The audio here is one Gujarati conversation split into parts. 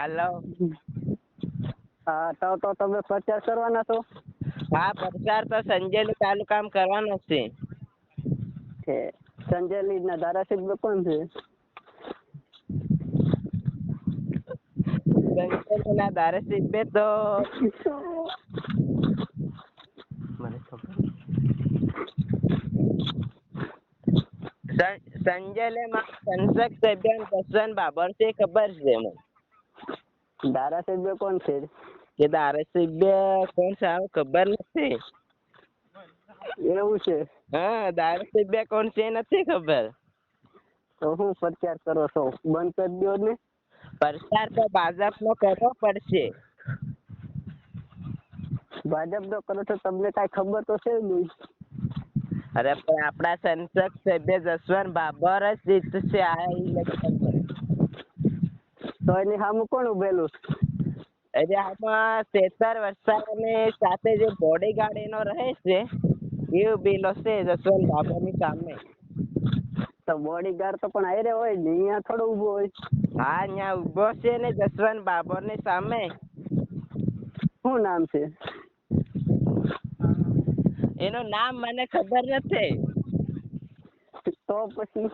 હાલો. હા તો તો તમે પ્રચાર કરવાના છો? હા પ્રચાર તો સંજેલી તાલુકામાં કરવાનો છે. છે. સંજેલીના ધારાસભ્ય કોણ છે? સંજેલીના ધારાસભ્ય તો મને ખબર સં- સંસદ સભ્ય જસવંત બાબર છે ખબર છે મને. ધારાસભ્ય કોણ છે? કે ધારાસભ્ય કોણ છે? આવું ખબર નથી. એવું છે? હા ધારાસભ્ય કોણ છે નથી ખબર. તો હું પ્રચાર કરો છો? બંધ કરી દો ને. પ્રચાર તો ભાજપનો કરવો પડશે. ભાજપ નો કરો છો તમને કઈ ખબર તો છે નહીં. અરે પણ આપણા સંસદ સભ્ય જસવંત બાબર જ જીતશે આ ઇલેક્શન તો એની સામે કોણ ઉભેલું? અરે આમાં વરસાદ અને સાથે જે બોડીગાર્ડ એનો રહે છે એ ઉભેલો છે જસવંત બાબરની સામે. તો બોડીગાર્ડ તો પણ આયરે હોય ને અહીંયા થોડો ઊભો હોય. હા અહીંયા ઊભો છે ને જસવંત બાબરની સામે. શું નામ છે? એનું નામ મને ખબર નથી. તો પછી?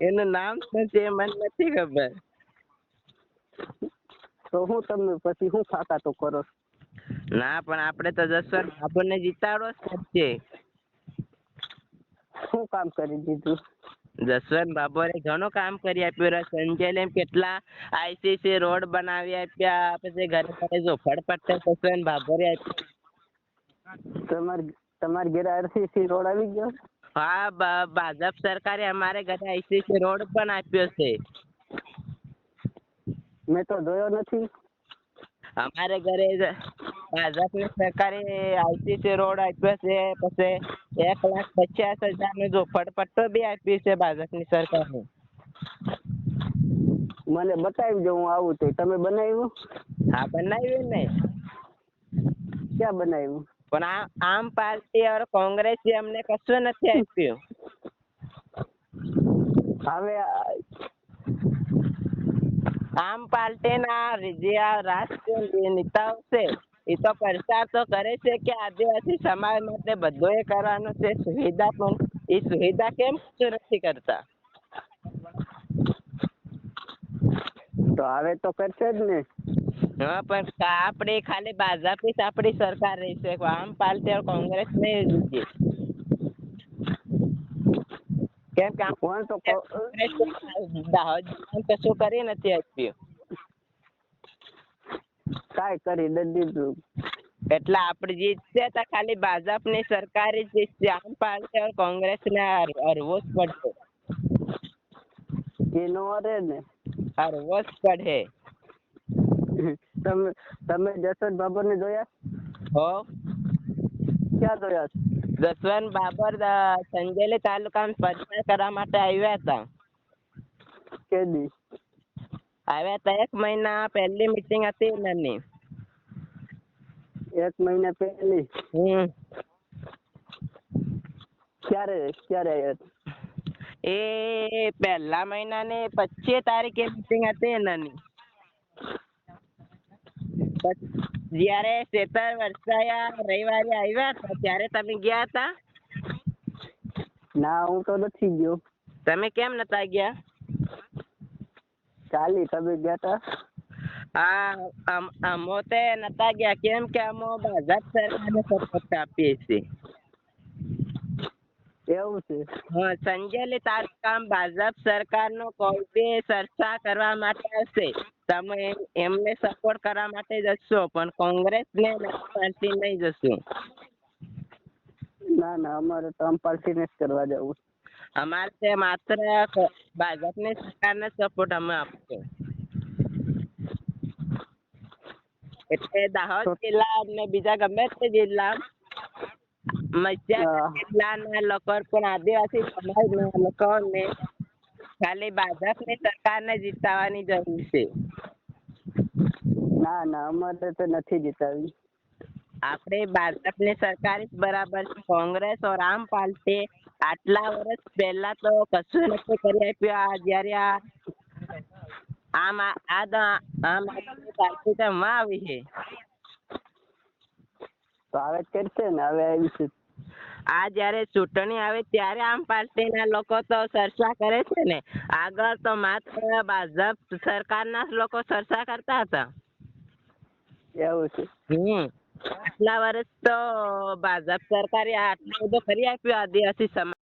એનું નામ શું છે મને નથી ખબર. તો હું તમે પછી હું ફાકા તો કરો ના પણ આપણે તો જસવંત આપણને જીતાડો છે. શું કામ કરી દીધું? જસવંત બાબરે ઘણું કામ કરી આપ્યું રે સંજયને કેટલા આઈસીસી રોડ બનાવી આપ્યા. પછી ઘરે ઘરે ઝોપડપટ્ટી જસવંત બાબરે તમાર તમાર તમારી ઘરે આઈસીસી રોડ આવી ગયો? હા ભાજપ સરકારે અમારે ઘરે આઈસીસી રોડ પણ આપ્યો છે. મેં તો જોયો નથી. અમારે ઘરે ભાજપની સરકારે આઈસીસી રોડ આપ્યો છે પછી એક લાખ પચાસ હજારનો ઝોપડપટ્ટો બી આપ્યો છે ભાજપની સરકારે મને બતાવી દો હું આવું તો. તમે બનાવ્યું? હા બનાવ્યું ને. ક્યાં બનાવ્યું? પણ આ આમ પાર્ટી ઓર કોંગ્રેસ અમને કશું નથી આપ્યું. હવે આમ પાર્ટીના જે આ રાજકીય નેતાઓ છે એ તો પ્રચાર તો કરે છે કે આદિવાસી સમાજ માટે બધું એ કરવાનું છે. સુવિધા પણ એ સુવિધા કેમ નથી કરતા? તો હવે તો કરશે જ ને. હા પણ આપણે ખાલી ભાજપ જ આપણી સરકાર રહેશે. આમ પાર્ટી કોંગ્રેસ નહીં જીતે કેમ કે કોણ તો કશું કરી નથી આપ્યું? કાંઈ કરી દે દીધું. એટલે આપણે જીતશે તો ખાલી ભાજપની સરકાર જ જીતશે આમ પાર્ટી और કોંગ્રેસને હરવો જ પડશે. એનો અરે ને. હરવો જ પડે. તમે તમે જસવંત બાબર ને જોયા? હો? ક્યાં જોયા છે? જસવંત બાબર સંજેલી તાલુકામાં પ્રચાર કરવા માટે આવ્યા હતા. કે દી? આવ્યા હતા એક મહિના પહેલી મીટિંગ હતી એમની એક મહિના પહેલી? હમ. ક્યારે ક્યારે આવ્યા એ પહેલા મહિનાની પચીસ તારીખે મીટિંગ હતી એનાની. જ્યારે શેતર વરસાયા રવિવારે આવ્યા હતા ત્યારે તમે ગયા હતા ના હું તો નથી ગયો. તમે કેમ નતા ગયા? ચાલી તમે ગયા તા? હા અમો તે નતા ગયા. કેમ કે અમો ભાજપ સરકારને સપોર્ટ આપીએ છીએ. એવું છે. હા સંજેલી કામ ભાજપ સરકારનો બી ચર્ચા કરવા માટે હશે. તમે એમને સપોર્ટ કરવા માટે જશો પણ કોંગ્રેસને પાર્ટી નહીં જશો. ના ના અમારે તો આમ પાર્ટીને જ કરવા જવું. અમારે તે માત્ર ક- સરકાર સરકારને સપોર્ટ અમે આપશો એટલે દાહોદ જિલ્લા અને બીજા ગમે તે જિલ્લા મત્સ્યાગર હા. જિલ્લાના લોકો પણ આદિવાસી સમાજના લોકોને ખાલી ભાજપની સરકારને જીતાવાની જરૂર છે ના ના અમારે તો નથી જીતાવી આપણે ભાજપની સરકાર જ બરાબર છે કોંગ્રેસ ઓર આમ પાર્ટી આટલા વર્ષ પહેલા તો કશું નથી કરી આપ્યું જ્યારે આ આમ આ આમ પાર્ટી તો માં આવી છે તો આવે જ કરશે ને હવે આવી છે આ જ્યારે ચૂંટણી આવે ત્યારે આમ પાર્ટીના લોકો તો ચર્ચા કરે છે ને. આગળ તો માત્ર ભાજપ સરકારના ના લોકો ચર્ચા કરતા હતા. એવું છે. હમ. આટલા વર્ષ તો ભાજપ સરકારે આટલું બધું કરી આપ્યું આદિવાસી સમાજ